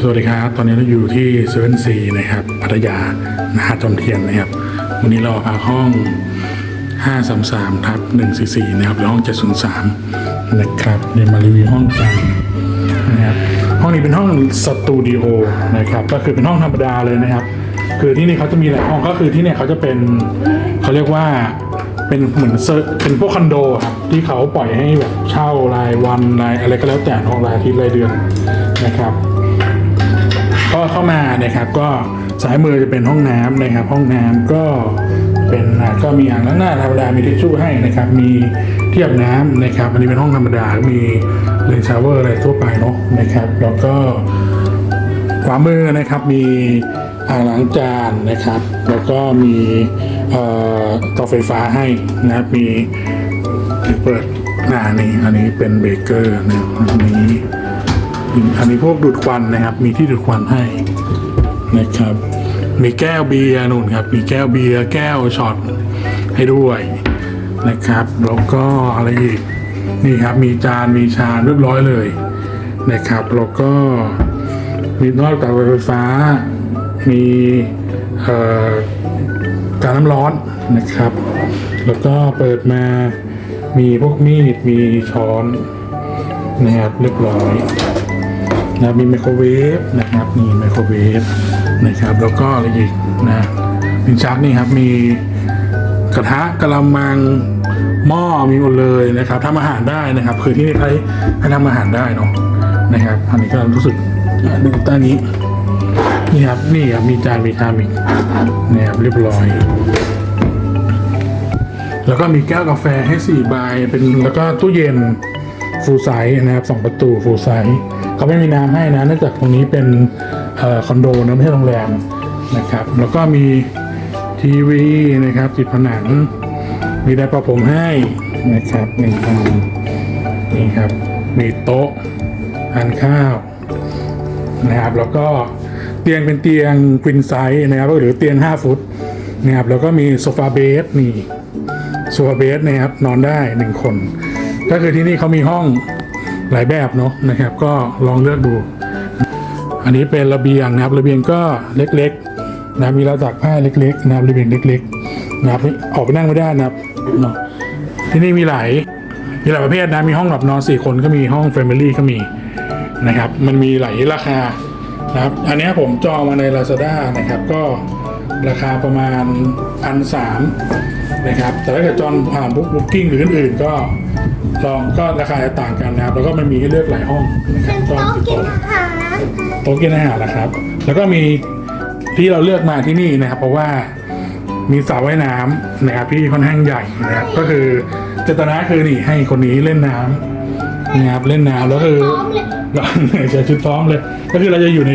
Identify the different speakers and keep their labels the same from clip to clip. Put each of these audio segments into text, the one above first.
Speaker 1: สวัสดีครับ ตอนนี้เราอยู่ที่เซเว่นซีนะครับพัทยานะฮะจอมเทียนนะครับ วันนี้เราพักห้อง 533ทับ144นะครับหรือห้อง 703 นะครับเดี๋ยวมารีวิวห้องกันนะครับห้องนี้เป็นห้องสตูดิโอนะครับก็คือเป็นห้องธรรมดาเลยนะครับ คือที่นี่เขาจะมีหลายห้องก็คือที่เนี่ยเขาจะเป็นเขาเรียกว่า เป็นเหมือนเซเป็นพวกคอนโดครับที่เขาปล่อยให้แบบเช่ารายวันรายอะไรก็แล้วแต่ห้องรายอาทิตย์รายเดือนนะครับก็เข้ามานะครับก็ซ้ายมือจะเป็นห้องน้ำนะครับ ห้องน้ำก็เป็นก็มีอ่างล้างหน้าธรรมดามีทิชชู่ให้นะครับ มีเทียบน้ำนะครับ อันนี้เป็นห้องธรรมดามีเลนชาวเวอร์อะไรทั่วไปเนาะนะครับ แล้วก็ขวามือนะครับมี อ่างล้างจานนะครับ แล้วก็มีเอ่อเตาไฟฟ้าให้นะครับมีเปิดหน้านี่อันนี้เป็นเบเกอร์นะครับอันนี้อันนี้พวกดูดควันนะครับ มีที่ดูดควันให้นะครับ มีแก้วเบียร์นู่นครับ มีแก้วเบียร์แก้วช็อตให้ด้วยนะครับแล้วก็อะไรอีกนี่ครับมีจานมีชามเรียบร้อยเลยนะครับแล้วก็มีนอกจากไฟฟ้า มีการน้ำร้อนนะครับ แล้วก็เปิดมามีพวกมีดมีช้อนนะครับเรียบร้อยนะครับมีไมโครเวฟนะครับมีไมโครเวฟนะครับ แล้วก็อะไรอีกนะลิ้นชักนี่ครับมีกระทะกระมังหม้อมีหมดเลยนะครับทำอาหารได้นะครับ คือที่นี่ใช้ให้ทำอาหารได้เนาะนะครับอันนี้ก็รู้สึกดูใต้นี้ นี่ครับนี่ครับมีจานมีชามอีกนี่ครับเรียบร้อย แล้วก็มีแก้วกาแฟให้สี่ใบเป็นแล้วก็ตู้เย็นฟูลไซส์นะครับสองประตูฟูลไซส์เขาไม่มีน้ำให้นะเนื่องจากตรงนี้เป็นออคอนโดนะไม่ใช่โรงแรมนะครับ แล้วก็มีทีวีนะครับ ติดผนัง มีไดร์ประผมให้นะครับหนึ่งอันนี่ครับ มีโต๊ะทานข้าวนะครับ แล้วก็ เตียงเป็นเตียงควินไซส์นะครับหรือเตียง 5 ฟุตนะครับแล้วก็มีโซฟาเบสนี่โซฟาเบสนะครับนอนได้หนึ่งคน ก็คือที่นี่เขามีห้องหลายแบบเนาะนะครับ ก็ลองเลือกดู อันนี้เป็นระเบียงนะครับระเบียงก็เล็กๆนะมีราวตากผ้าเล็กๆนะครับระเบียงเล็กๆนะครับออกไปนั่งไม่ได้นะครับเนาะที่นี่มีหลายมีหลายประเภทนะมีห้องหลับนอนสี่คนก็มีห้องแฟมิลี่ก็มีนะครับ มันมีหลายราคา นะครับ อันเนี้ยผมจองมาใน Lazada นะครับ ก็ราคาประมาณพันสามนะครับ แต่ถ้าเกิดจองผ่านบุ๊กบุ๊กิ้งหรืออื่นๆก็ลองก็ราคาจะต่างกันนะครับ แล้วก็มันมีให้เลือกหลายห้องนะครับ
Speaker 2: เป็น
Speaker 1: จอง
Speaker 2: โต๊ะ
Speaker 1: กี่
Speaker 2: กิน
Speaker 1: โต๊ะ
Speaker 2: อาหาร
Speaker 1: โต๊ะกินอาหารนะครับ แล้วก็มีที่เราเลือกมาที่นี่นะครับ เพราะว่ามีสระว่ายน้ำนะครับที่ค่อนข้างใหญ่นะครับ ก็คือเจตนาคือนี่ให้คนนี้เล่นน้ำนะครับเล่นน้ำแล้วคือ
Speaker 2: พร้อมเลย
Speaker 1: เราใส่ชุดพร้อมเลย ก็คือเราจะอยู่ใน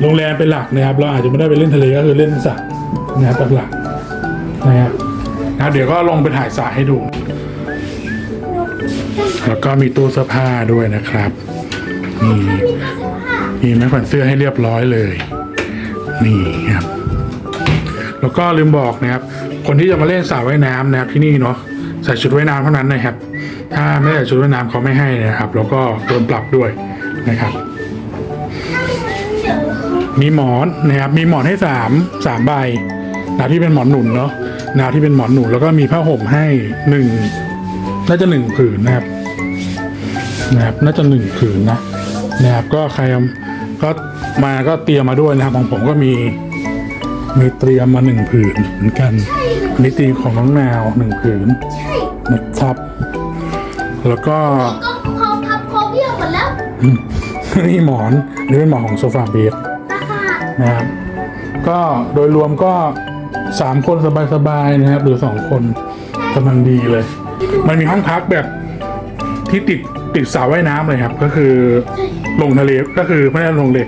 Speaker 1: โรงแรมเป็นหลักนะครับ เราอาจจะไม่ได้ไปเล่นทะเลก็คือเล่นสระนะครับหลักๆนะครับนะครับเดี๋ยวก็ลงไปถ่ายสระให้ดู แล้วก็มีตู้เสื้อผ้าด้วยนะครับนี่มีแม่ขวัญเสื้อให้เรียบร้อยเลย นี่ครับ แล้วก็ลืมบอกนะครับ คนที่จะมาเล่นสระว่ายน้ำนะครับที่นี่เนาะใส่ชุดว่ายน้ำเท่านั้นนะครับ ถ้าไม่ใส่ชุดว่ายน้ำเขาไม่ให้นะครับ แล้วก็โดนปรับด้วย นะครับ มีหมอนนะครับ มีหมอนให้สามสามใบนะที่เป็นหมอนหนุนเนาะนะที่เป็นหมอนหนุนแล้วก็มีผ้าห่มให้หนึ่งน่าจะหนึ่งผืนนะครับ นะครับ น่าจะหนึ่งผืนนะนะครับ ก็ใครก็มาก็เตรียมมาด้วยนะครับ ของผมก็มีมีเตรียมมาหนึ่งผืนเหมือนกันอันนี้ตีมของน้องนาวหนึ่งผืน
Speaker 2: ใช่
Speaker 1: นะครับ แล้วก็ นี่หมอนอันนี่เป็นหมอนของโซฟาเบส
Speaker 2: ราคา
Speaker 1: นะครับก็โดยรวมก็สามคนสบายๆนะครับ หรือสองคนกำลังดีเลย มันมีห้องพักแบบที่ติดติดสระว่ายน้ำเลยครับ ก็คือลงทะเลก็คือไม่ได้ลงเลย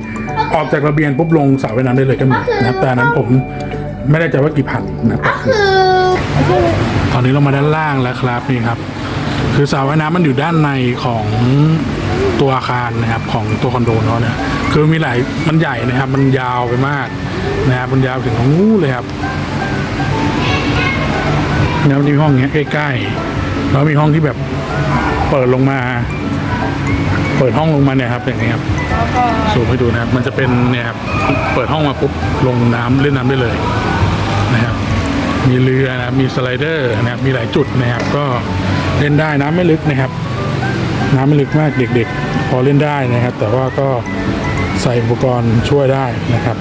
Speaker 1: ออกจากระเบียงปุ๊บลงสระว่ายน้ำได้เลยก็มีนะครับ แต่อันนั้นผมไม่ได้ใจว่ากี่พันนะครับ
Speaker 2: คือ
Speaker 1: ตอนนี้เรามาด้านล่างแล้วครับนี่ครับ คือสระว่ายน้ำมันอยู่ด้านในของตัวอาคารนะครับของตัวคอนโดเนาะเนี่ยคือมีหลายมันใหญ่นะครับ มันยาวไปมากนะครับมันยาวถึงตรงนู้นเลยครับแล้วมีห้องเนี้ยใกล้ๆแล้วมีห้องที่แบบเปิดลงมา เปิดห้องลงมาเนี่ยครับอย่างนี้ครับสูบให้ดูนะครับ มันจะเป็นเนี่ยครับเปิดห้องมาปุ๊บลงน้ำเล่นน้ำได้เลยนะครับ มีเรือนะครับมีสไลเดอร์นะครับมีหลายจุดนะครับก็ เล่นได้น้ำไม่ลึกนะครับ น้ำไม่ลึกมากเด็กๆ พอเล่นได้นะครับ แต่ว่าก็ใส่อุปกรณ์ช่วยได้นะครับ